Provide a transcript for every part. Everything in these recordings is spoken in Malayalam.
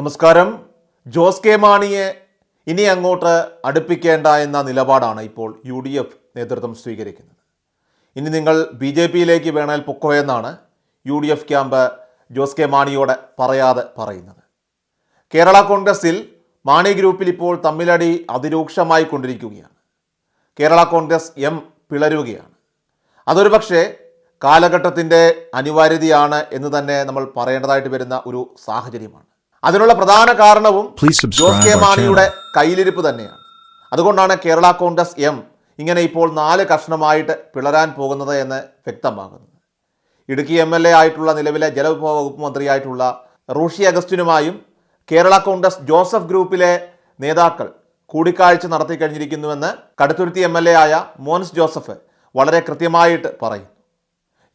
നമസ്കാരം. ജോസ് കെ മാണിയെ ഇനി അങ്ങോട്ട് അടുപ്പിക്കേണ്ട എന്ന നിലപാടാണ് ഇപ്പോൾ യു ഡി എഫ് നേതൃത്വം സ്വീകരിക്കുന്നത്. ഇനി നിങ്ങൾ ബി ജെ പിയിലേക്ക് വേണേൽ പൊക്കോ എന്നാണ് U D F camp Jose K മാണിയോട് പറയാതെ പറയുന്നത്. കേരള കോൺഗ്രസിൽ മാണി ഗ്രൂപ്പിൽ ഇപ്പോൾ തമ്മിലടി അതിരൂക്ഷമായി കൊണ്ടിരിക്കുകയാണ്. കേരള കോൺഗ്രസ് എം പിളരുകയാണ്. അതൊരു പക്ഷേ കാലഘട്ടത്തിന്റെ അനിവാര്യതയാണ് എന്ന് തന്നെ നമ്മൾ പറയേണ്ടതായിട്ട് വരുന്ന ഒരു സാഹചര്യമാണ്. അതിനുള്ള പ്രധാന കാരണവും ജോസ് കെ മാണിയുടെ കയ്യിലിരിപ്പ് തന്നെയാണ്. അതുകൊണ്ടാണ് കേരള കോൺഗ്രസ് എം ഇങ്ങനെ ഇപ്പോൾ നാല് കഷ്ണമായിട്ട് പിളരാൻ പോകുന്നത് എന്ന് വ്യക്തമാകുന്നത്. ഇടുക്കി എം എൽ എ ആയിട്ടുള്ള നിലവിലെ ജലവിഭവ വകുപ്പ് മന്ത്രിയായിട്ടുള്ള റൂഷി അഗസ്റ്റിനുമായും കേരള കോൺഗ്രസ് ജോസഫ് ഗ്രൂപ്പിലെ നേതാക്കൾ കൂടിക്കാഴ്ച നടത്തി കഴിഞ്ഞിരിക്കുന്നുവെന്ന് കടുത്തുരുത്തി എം എൽ എ ആയ മോൻസ് ജോസഫ് വളരെ കൃത്യമായിട്ട് പറയുന്നു.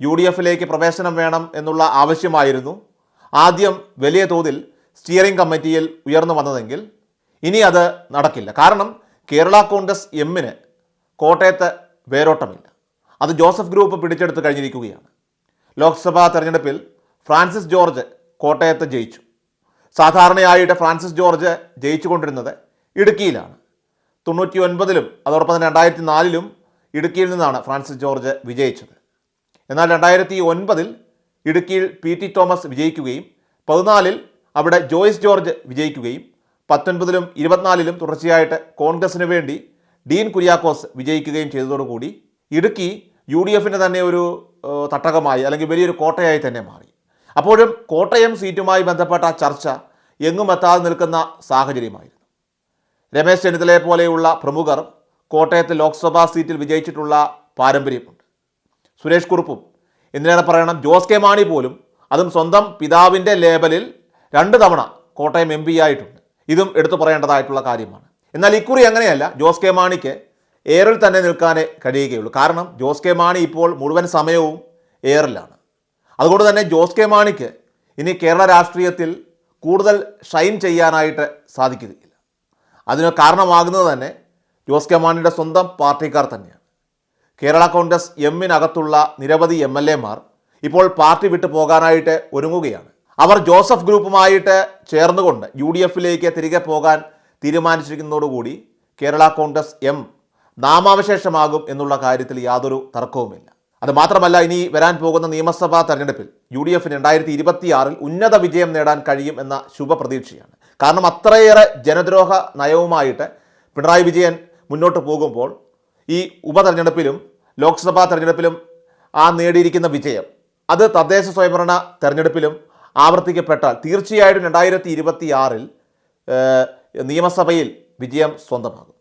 യു ഡി എഫിലേക്ക് പ്രവേശനം വേണം എന്നുള്ള ആവശ്യമായിരുന്നു. ആദ്യം വലിയ തോതിൽ സ്റ്റിയറിംഗ് കമ്മിറ്റിയിൽ ഉയർന്നു വന്നതെങ്കിൽ ഇനി അത് നടക്കില്ല. കാരണം കേരള കോൺഗ്രസ് എമ്മിന് കോട്ടയത്ത് വേരോട്ടമില്ല. അത് ജോസഫ് ഗ്രൂപ്പ് പിടിച്ചെടുത്ത് കഴിഞ്ഞിരിക്കുകയാണ്. ലോക്സഭാ തെരഞ്ഞെടുപ്പിൽ ഫ്രാൻസിസ് ജോർജ് കോട്ടയത്ത് ജയിച്ചു. സാധാരണയായിട്ട് ഫ്രാൻസിസ് ജോർജ് ജയിച്ചുകൊണ്ടിരുന്നത് ഇടുക്കിയിലാണ്. തൊണ്ണൂറ്റി ഒൻപതിലും അതോടൊപ്പം തന്നെ രണ്ടായിരത്തി നാലിലും ഇടുക്കിയിൽ നിന്നാണ് ഫ്രാൻസിസ് ജോർജ് വിജയിച്ചത്. എന്നാൽ രണ്ടായിരത്തി ഒൻപതിൽ ഇടുക്കിയിൽ പി ടി തോമസ് വിജയിക്കുകയും പതിനാലിൽ അവിടെ ജോയ്സ് ജോർജ് വിജയിക്കുകയും പത്തൊൻപതിലും ഇരുപത്തിനാലിലും തുടർച്ചയായിട്ട് കോൺഗ്രസിന് വേണ്ടി ഡീൻ കുര്യാക്കോസ് വിജയിക്കുകയും ചെയ്തതോടുകൂടി ഇടുക്കി യു ഡി എഫിന്റെ തന്നെ ഒരു തട്ടകമായി അല്ലെങ്കിൽ വലിയൊരു കോട്ടയായി തന്നെ മാറി. അപ്പോഴും കോട്ടയം സീറ്റുമായി ബന്ധപ്പെട്ട ചർച്ച എങ്ങും എത്താതെ നിൽക്കുന്ന സാഹചര്യമായിരുന്നു. രമേശ് ചെന്നിത്തലയെ പോലെയുള്ള പ്രമുഖർ കോട്ടയത്ത് ലോക്സഭാ സീറ്റിൽ വിജയിച്ചിട്ടുള്ള പാരമ്പര്യമുണ്ട്. സുരേഷ് കുറുപ്പും എന്തിനേറെ പറയണം ജോസ് കെ മാണി പോലും അതും സ്വന്തം പിതാവിന്റെ ലേബലിൽ രണ്ട് തവണ കോട്ടയം എം പി ആയിട്ടുണ്ട്. ഇതും എടുത്തു പറയേണ്ടതായിട്ടുള്ള കാര്യമാണ്. എന്നാൽ ഇക്കുറി അങ്ങനെയല്ല. ജോസ് കെ മാണിക്ക് എയറിൽ തന്നെ നിൽക്കാനേ കഴിയുകയുള്ളൂ. കാരണം ജോസ് കെ മാണി ഇപ്പോൾ മുഴുവൻ സമയവും എയറിലാണ് അതുകൊണ്ട് തന്നെ ജോസ് കെ മാണിക്ക് ഇനി കേരള രാഷ്ട്രീയത്തിൽ കൂടുതൽ ഷൈൻ ചെയ്യാനായിട്ട് സാധിക്കുകയില്ല. അതിന് കാരണമാകുന്നത് തന്നെ ജോസ് കെ മാണിയുടെ സ്വന്തം പാർട്ടിക്കാർ തന്നെയാണ്. കേരള കോൺഗ്രസ് എമ്മിനകത്തുള്ള നിരവധി എം എൽ എമാർ ഇപ്പോൾ പാർട്ടി വിട്ടു പോകാനായിട്ട് ഒരുങ്ങുകയാണ്. അവർ ജോസഫ് ഗ്രൂപ്പുമായിട്ട് ചേർന്നുകൊണ്ട് യു ഡി എഫിലേക്ക് തിരികെ പോകാൻ തീരുമാനിച്ചിരിക്കുന്നതോടുകൂടി കേരള കോൺഗ്രസ് എം നാമാവശേഷമാകും എന്നുള്ള കാര്യത്തിൽ യാതൊരു തർക്കവുമില്ല. അത് മാത്രമല്ല ഇനി വരാൻ പോകുന്ന നിയമസഭാ തെരഞ്ഞെടുപ്പിൽ യു ഡി എഫിന് രണ്ടായിരത്തി ഇരുപത്തിയാറിൽ ഉന്നത വിജയം നേടാൻ കഴിയും എന്ന ശുഭപ്രതീക്ഷയാണ്. കാരണം അത്രയേറെ ജനദ്രോഹ നയവുമായിട്ട് പിണറായി വിജയൻ മുന്നോട്ട് പോകുമ്പോൾ ഈ ഉപതെരഞ്ഞെടുപ്പിലും ലോക്സഭാ തെരഞ്ഞെടുപ്പിലും ആ നേടിയിരിക്കുന്ന വിജയം അത് തദ്ദേശ സ്വയംഭരണ തെരഞ്ഞെടുപ്പിലും ആവർത്തിക്കപ്പെട്ടാൽ തീർച്ചയായിട്ടും രണ്ടായിരത്തി ഇരുപത്തി ആറിൽ നിയമസഭയിൽ വിജയം സ്വന്തമാകും.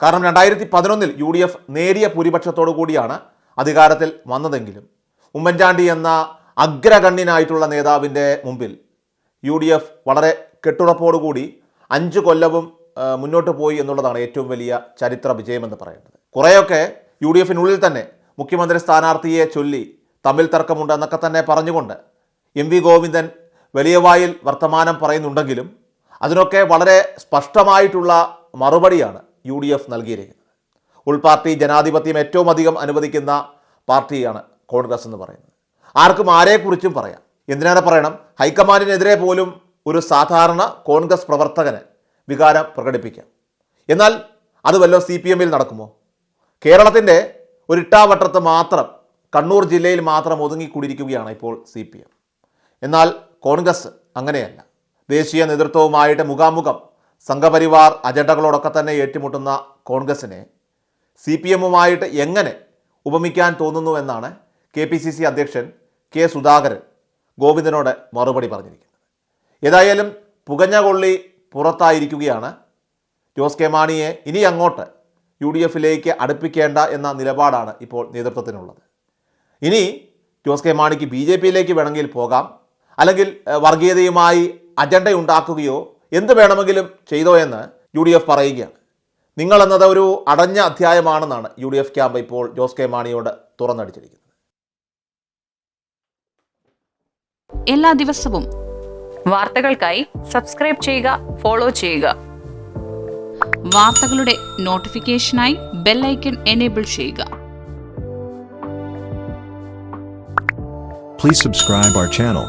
കാരണം രണ്ടായിരത്തി പതിനൊന്നിൽ യു ഡി എഫ് നേരിയ ഭൂരിപക്ഷത്തോടു കൂടിയാണ് അധികാരത്തിൽ വന്നതെങ്കിലും ഉമ്മൻചാണ്ടി എന്ന അഗ്രഗണ്യനായിട്ടുള്ള നേതാവിന്റെ മുമ്പിൽ യു ഡി എഫ് വളരെ കെട്ടുറപ്പോടുകൂടി അഞ്ച് കൊല്ലവും മുന്നോട്ട് പോയി എന്നുള്ളതാണ് ഏറ്റവും വലിയ ചരിത്ര വിജയമെന്ന് പറയുന്നത്. കുറേയൊക്കെ യു ഡി എഫിനുള്ളിൽ തന്നെ മുഖ്യമന്ത്രി സ്ഥാനാർത്ഥിയെ ചൊല്ലി തമ്മിൽ തർക്കമുണ്ട് എന്നൊക്കെ തന്നെ പറഞ്ഞുകൊണ്ട് എം വി ഗോവിന്ദൻ വലിയ വായിൽ വർത്തമാനം പറയുന്നുണ്ടെങ്കിലും അതിനൊക്കെ വളരെ സ്പഷ്ടമായിട്ടുള്ള മറുപടിയാണ് യു ഡി എഫ് നൽകിയിരിക്കുന്നത്. ഉൾപാർട്ടി ജനാധിപത്യം ഏറ്റവും അധികം അനുവദിക്കുന്ന പാർട്ടിയാണ് കോൺഗ്രസ് എന്ന് പറയുന്നത്. ആർക്കും ആരെക്കുറിച്ചും പറയാം. എന്തിനാണ് പറയണം? ഹൈക്കമാൻഡിനെതിരെ പോലും ഒരു സാധാരണ കോൺഗ്രസ് പ്രവർത്തകന് വികാരം പ്രകടിപ്പിക്കാം. എന്നാൽ അത് വല്ലോ സി പി എമ്മിൽ നടക്കുമോ? കേരളത്തിന്റെ ഒരു ഇട്ടാവട്ടത്ത് മാത്രം കണ്ണൂർ ജില്ലയിൽ മാത്രം ഒതുങ്ങിക്കൂടിയിരിക്കുകയാണ് ഇപ്പോൾ സി പി എം. എന്നാൽ കോൺഗ്രസ് അങ്ങനെയല്ല. ദേശീയ നേതൃത്വവുമായിട്ട് മുഖാമുഖം സംഘപരിവാർ അജണ്ടകളോടൊക്കെ തന്നെ ഏറ്റുമുട്ടുന്ന കോൺഗ്രസിനെ സി പി എമ്മുമായിട്ട് എങ്ങനെ ഉപമിക്കാൻ തോന്നുന്നു എന്നാണ് കെ പി സി സി അധ്യക്ഷൻ കെ സുധാകരൻ ഗോവിന്ദനോട് മറുപടി പറഞ്ഞിരിക്കുന്നത്. ഏതായാലും പുകഞ്ഞ കൊള്ളി പുറത്തായിരിക്കുകയാണ്. ജോസ് കെ മാണിയെ ഇനി അങ്ങോട്ട് യു ഡി എഫിലേക്ക് അടുപ്പിക്കേണ്ട എന്ന നിലപാടാണ് ഇപ്പോൾ നേതൃത്വത്തിനുള്ളത്. ഇനി ജോസ് കെ മാണിക്ക് ബി ജെ പിയിലേക്ക് വേണമെങ്കിൽ പോകാം. അല്ലെങ്കിൽ വർഗീയതയുമായി അജണ്ട ഉണ്ടാക്കുകയോ എന്ത് വേണമെങ്കിലും ചെയ്തോ എന്ന് യു ഡി എഫ് പറയുകയാണ് നിങ്ങളെന്നത് ഒരു അടഞ്ഞ അധ്യായമാണെന്നാണ് യു ഡി എഫ് ക്യാമ്പ് ഇപ്പോൾ ജോസ് കെ മാണിയോട് തുറന്നടിച്ചിരിക്കുന്നത്. എല്ലാ ദിവസവും വാർത്തകൾക്കായി സബ്സ്ക്രൈബ് ചെയ്യുക ഫോളോ ചെയ്യുക. വാർത്തകളുടെ നോട്ടിഫിക്കേഷനായി ബെല്ലൈക്കൺ എനേബിൾ ചെയ്യുക. Please subscribe our channel.